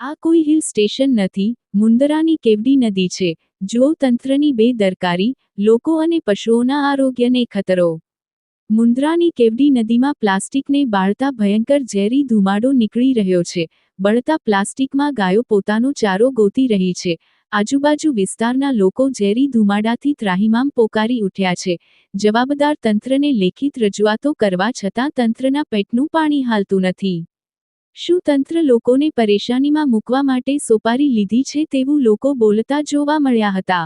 આ કોઈ hill station નથી, મુંદરાની કેવડી નદી છે, જો તંત્રની બેદરકારી લોકો અને પશુઓના આરોગ્યને ખતરો. મુંદ્રાની કેવડી નદીમાં પ્લાસ્ટિકને બાળતા ભયંકર ઝેરી ધુમાડો નીકળી રહ્યો છે, બળતા પ્લાસ્ટિકમાં ગાયો પોતાનો ચારો ગોતી રહી છે આજુબાજુ વિસ્તારના લોકો ઝેરી ધુમાડાથી ત્રાહિમામ પોકારી ઉઠ્યા છે. જવાબદાર તંત્રને લેખિત રજૂઆતો કરવા છતાં તંત્રના પેટનું પાણી હાલતું નથી. શું તંત્ર લોકોને પરેશાનીમાં મૂકવા માટે સોપારી લીધી છે તેવું લોકો બોલતા જોવા મળ્યા હતા.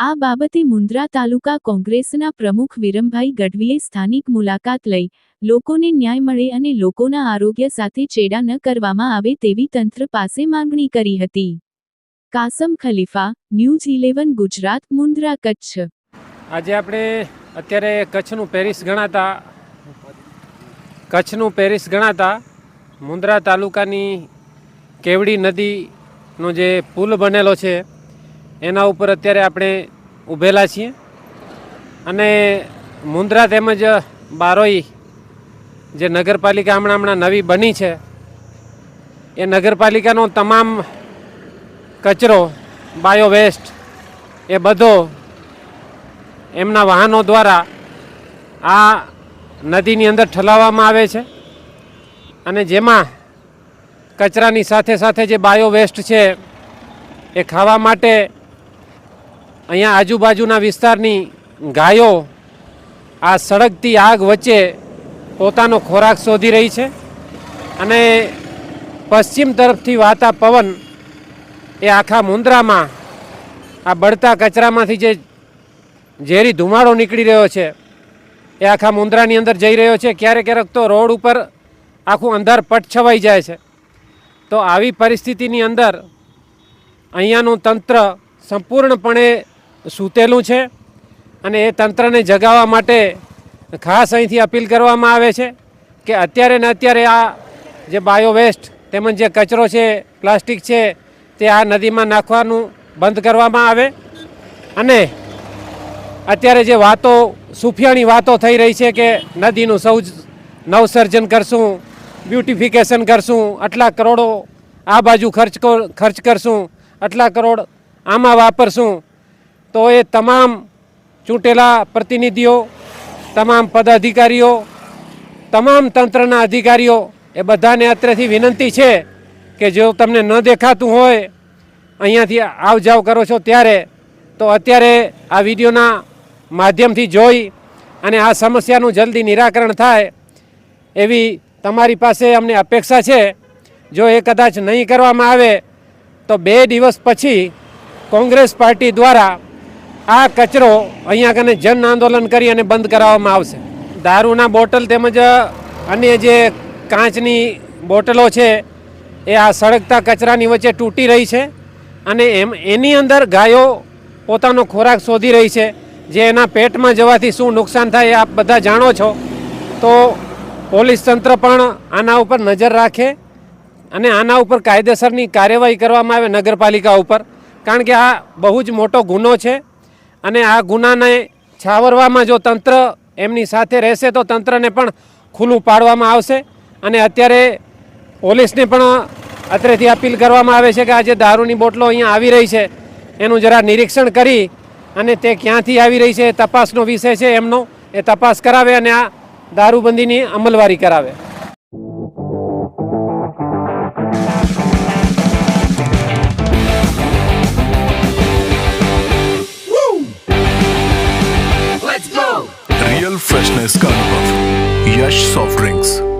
આ બાબતે મુન્દ્રા તાલુકા કોંગ્રેસના પ્રમુખ વિરમભાઈ ગઢવીએ સ્થાનિક મુલાકાત લઈ લોકોને ન્યાય મળે અને લોકોના આરોગ્ય સાથે ચેડા ન કરવામાં આવે તેવી તંત્ર પાસે માંગણી કરી હતી. Kasam Khalifa, news eleven, Gujarat Mundra Kutch. આજે આપણે અત્યારે કચ્છનું પેરિસ ગણાતા, કચ્છનું પેરિસ ગણાતા મુન્દ્રા તાલુકાની કેવડી નદીનો જે પુલ બનેલો છે, એના ઉપર અત્યારે આપણે ઊભેલા છીએ. અને મુન્દ્રા તેમજ બારોઈ જે નગરપાલિકા હમણાં હમણાં નવી બની છે, એ નગરપાલિકાનો તમામ કચરો બાયો વેસ્ટ એ બધો એમના વાહનો દ્વારા આ નદીની અંદર ઠલાવવામાં આવે છે. અને જેમાં કચરાની સાથે સાથે જે બાયો વેસ્ટ છે એ ખાવા માટે અહીંયા આજુબાજુના વિસ્તારની ગાયો આ સળગતી આગ વચ્ચે પોતાનો ખોરાક શોધી રહી છે. અને પશ્ચિમ તરફથી વાતા પવન એ આખા મુંદ્રામાં, આ બળતા કચરામાંથી જે ઝેરી ધુમાડો નીકળી રહ્યો છે, એ આખા મુંદ્રાની અંદર જઈ રહ્યો છે. ક્યારેક ક્યારેક તો રોડ ઉપર આખું અંધાર પટ છવાઈ જાય છે. તો આવી પરિસ્થિતિની અંદર અહીંયાનું તંત્ર સંપૂર્ણપણે સૂતેલું છે અને એ તંત્રને જગાવવા માટે ખાસ અહીંથી અપીલ કરવામાં આવે છે કે અત્યારે ને અત્યારે આ જે બાયો વેસ્ટ તેમજ જે કચરો છે, પ્લાસ્ટિક છે તે આ નદીમાં નાખવાનું બંધ કરવામાં આવે. અને અત્યારે જે વાતો, સુફિયાણી વાતો થઈ રહી છે કે નદીનું સૌ નવસર્જન કરશું, બ્યુટિફિકેશન કરશું, આટલા કરોડો આ બાજુ ખર્ચ ખર્ચ કરશું, આટલા કરોડ આમાં વાપરશું, તો એ તમામ ચૂંટેલા પ્રતિનિધિઓ, તમામ પદાધિકારીઓ, તમામ તંત્રના અધિકારીઓ, એ બધાને અત્રેથી વિનંતી છે કે જો તમને ન દેખાતું હોય, અહીંયાથી આવ જાવ કરો છો ત્યારે, તો અત્યારે આ વિડીયોના માધ્યમથી જોઈ અને આ સમસ્યાનું જલ્દી નિરાકરણ થાય એવી તમારી પાસે અમને અપેક્ષા છે. જો એ કદાચ નહીં કરવામાં આવે, તો બે દિવસ પછી કોંગ્રેસ પાર્ટી દ્વારા આ કચરો અહીંયા કને જન આંદોલન કરી અને બંધ કરાવવામાં આવશે. દારૂના બોટલ તેમજ અન્ય જે કાચની બોટલો છે એ આ સળગતા કચરાની વચ્ચે તૂટી રહી છે અને એમ એની અંદર ગાયો પોતાનો ખોરાક શોધી રહી છે જે એના પેટમાં જવાથી શું નુકસાન થાય એ આપ બધા જાણો છો. તો પોલીસ તંત્ર પણ આના ઉપર નજર રાખે અને આના ઉપર કાયદેસરની કાર્યવાહી કરવામાં આવે નગરપાલિકા ઉપર, કારણ કે આ બહુ જ મોટો ગુનો છે અને આ ગુનાને છાવરવામાં જો તંત્ર એમની સાથે રહેશે તો તંત્રને પણ ખુલ્લું પાડવામાં આવશે અને અત્યારે પોલીસને પણ અત્રેથી અપીલ કરવામાં આવે છે કે આ જે દારૂની બોટલો અહીંયા આવી રહી છે એનું જરા નિરીક્ષણ કરી અને તે ક્યાંથી આવી રહી છે એ તપાસનો વિષય છે એમનો એ તપાસ કરાવે અને આ દારૂબંધીની અમલવારી કરાવે रियल फ्रेशनेस का अनुभव यश सॉफ्ट ड्रिंक्स